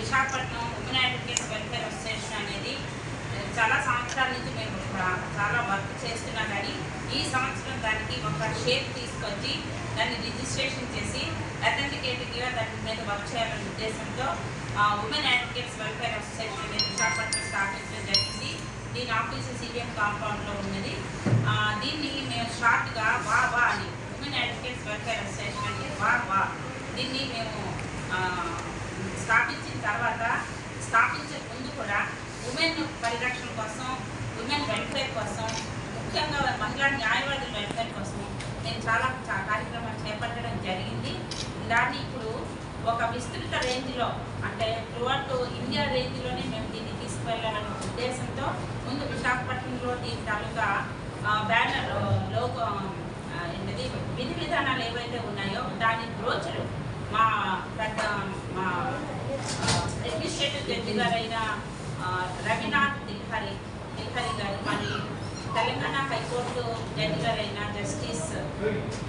Visakhapatnam women advocates welfare association అనేది చాలా సంవత్సరాల నుంచి మేము చాలా వర్క్ చేస్తున్నా కానీ ఈ సంవత్సరం దానికి ఒక షేప్ తీసుకొచ్చి దాన్ని రిజిస్ట్రేషన్ చేసి అథెంటికేటివ్గా దాని మీద వర్క్ చేయాలనే ఉద్దేశంతో ఉమెన్ అడ్వకేట్స్ వెల్ఫేర్ అసోసియేషన్ అనేది విశాఖపట్నం స్థాపించడం జరిగింది. దీని ఆఫీసు సీఎం కాంపౌండ్లో ఉన్నది. దీన్ని మేము షార్ట్గా వా వా అని ఉమెన్ అడ్వకేట్స్ వెల్ఫేర్ అసోసియేషన్ అంటే వా వా. దీన్ని మేము స్థాపించిన తర్వాత స్థాపించే ముందు కూడా ఉమెన్ పరిరక్షణ కోసం ఉమెన్ వెల్ఫేర్ కోసం ముఖ్యంగా మహిళా న్యాయవాదుల వెల్ఫేర్ కోసం నేను చాలా కార్యక్రమాలు చేపట్టడం జరిగింది. దాన్ని ఇప్పుడు ఒక విస్తృత రేంజ్లో అంటే త్రూఅవుట్ ఇండియా రేంజ్లోనే మేము దీన్ని తీసుకువెళ్ళాలనే ఉద్దేశంతో ముందు విశాఖపట్నంలో దీని తాలూకా బ్యానర్లో ఏంటది? విధి విధానాలు ఏవైతే ఉన్నాయో దాని బ్రోచరు మా పెద్ద మా అడ్మినిస్ట్రేటివ్ జడ్జి గారైన రవినాథ్ దిల్హరి దిల్హరి గారు మరి తెలంగాణ హైకోర్టు జడ్జి గారైన జస్టిస్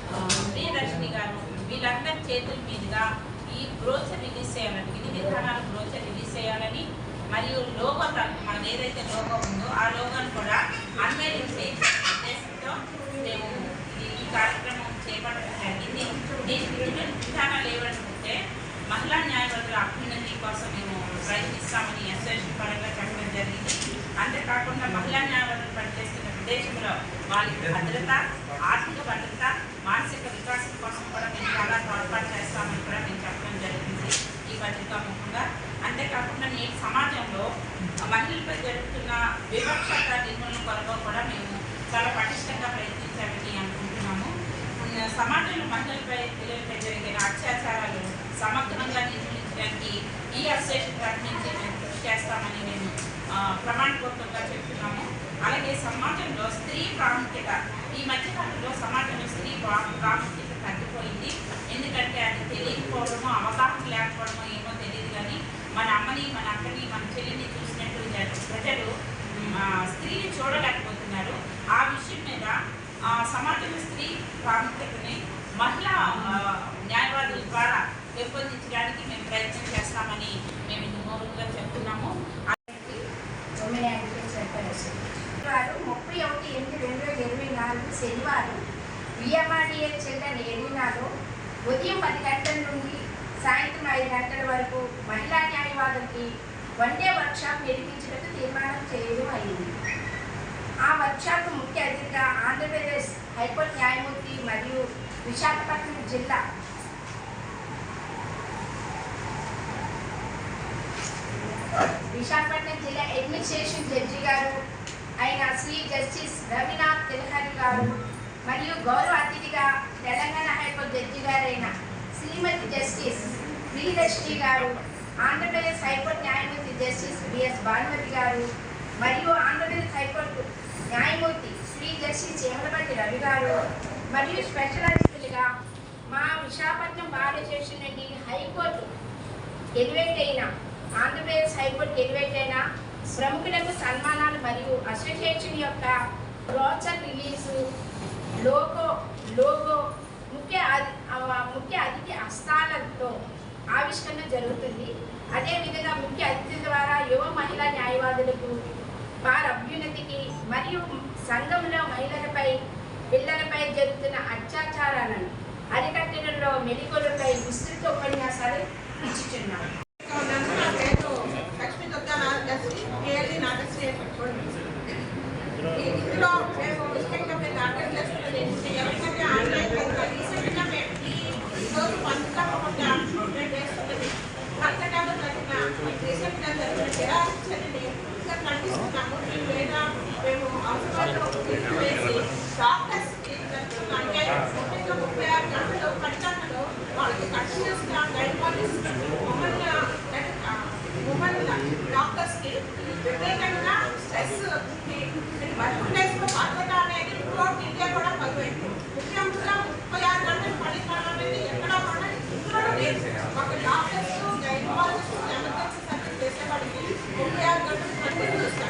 ఆ, ప్రియదర్శిని గారు వీళ్ళందరి చేతుల మీదుగా ఈ బ్రోచర్ రిలీజ్ చేయాలని విధి విధానాలు బ్రోచర్ రిలీజ్ చేయాలని మరియు లోగో తా- మనది ఏదైతే లోగో ఉందో ఆ లోగోను కూడా అన్వేలింగ్ చేసే ఉద్దేశంతో మేము ఈ కార్యక్రమం చేపట్టడం జరిగింది. దీనికి విధానాలు ఏమంటే మహిళా న్యాయవాదుల అభ్యున్నతి కోసం ప్రయత్నిస్తామని అసోసియేషన్ పరంగా చెప్పడం జరిగింది. అంతేకాకుండా మహిళా న్యాయవాదులు పనిచేస్తున్న విదేశంలో వాళ్ళకి భద్రత ఆర్థిక భద్రత మానసిక వికాసం కోసం కూడా మేము చాలా తోడ్పాటు చేస్తామని కూడా మేము చెప్పడం జరిగింది. ఈ పత్రికా ముఖ్యంగా అంతేకాకుండా నేటి సమాజంలో మహిళలపై జరుగుతున్న వివక్షత నిర్మూలన కొరకు కూడా మేము చాలా పటిష్టంగా ప్రయత్నించామని అనుకుంటున్నాము. సమాజంలో మహిళలపై పిల్లలపై జరిగిన అత్యాచారాలు సమగ్రంగా నిర్మూలించడానికి ఈ అసోసియేషన్ తరఫు నుంచి మేము కృషి చేస్తామని మేము ఆ, ప్రమాణపూర్వకంగా చెప్తున్నాము అలాగే సమాజంలో స్త్రీ ప్రాముఖ్యత ఈ మధ్యకాలంలో సమాజంలో స్త్రీ ప్రాముఖ్యత తగ్గిపోయింది. ఎందుకంటే అది తెలియకపోవడమో అవగాహన లేకపోవడమో ఏమో తెలియదు కానీ మన అమ్మని మన అక్కని మన చెల్లిని చూసినట్టు ప్రజలు స్త్రీని చూడలేకపోతున్నారు. ఆ విషయం మీద ఆ, సమాజంలో స్త్రీ ప్రాముఖ్యతని మహిళా న్యాయవాదుల ద్వారా పెంపొందించడానికి మేము ప్రయత్నం చేస్తామని మేము మూలంగా చెప్తున్నాము. వారు ముప్పై ఒకటి ఎనిమిది రెండు వేల ఇరవై నాలుగు శనివారం విఎంఆర్డిఏ చెందిన ఎరీనాలో ఉదయం పది గంటల నుండి సాయంత్రం ఐదు గంటల వరకు మహిళా న్యాయవాదులకి వన్ డే వర్క్షాప్ నిర్వహించడానికి తీర్మానం చేయడం అయింది. ఆ వర్క్షాప్ ముఖ్య అతిథిగా ఆంధ్రప్రదేశ్ హైకోర్టు న్యాయమూర్తి మరియు విశాఖపట్నం జిల్లా విశాఖపట్నం జిల్లా అడ్మినిస్ట్రేషన్ జడ్జి గారు అయిన శ్రీ జస్టిస్ రవినాథ్ తిలహరి గారు మరియు గౌరవ అతిథిగా తెలంగాణ హైకోర్టు జడ్జి గారైన శ్రీమతి జస్టిస్ ప్రియదర్శిని గారు ఆంధ్రప్రదేశ్ హైకోర్టు న్యాయమూర్తి జస్టిస్ బిఎస్ భానుమతి గారు మరియు ఆంధ్రప్రదేశ్ హైకోర్టు న్యాయమూర్తి శ్రీ జస్టిస్ చేమలపట్టి రవి గారు మరియు స్పెషల్ అతిథులుగా మా విశాఖపట్నం బార్ నుండి హైకోర్టు ఎలివేట్ అయిన ఆంధ్రప్రదేశ్ హైకోర్టు ఎలివేట్ అయిన ప్రముఖులకు సన్మానాలు మరియు అసోసియేషన్ యొక్క బ్రోచర్ రిలీజు లోగో లోగో ముఖ్య ముఖ్య అతిథి హస్తాలతో ఆవిష్కరణ జరుగుతుంది. అదేవిధంగా ముఖ్య అతిథి ద్వారా యువ మహిళా న్యాయవాదులకు వారి అభ్యున్నతికి మరియు సంఘంలో మహిళలపై పిల్లలపై జరుగుతున్న అత్యాచారాలను అరికట్టడంలో మెడికలపై విస్తృత ఉపన్యాసాలు ఇచ్చుచున్నారు లేదా మేము అవసరాలు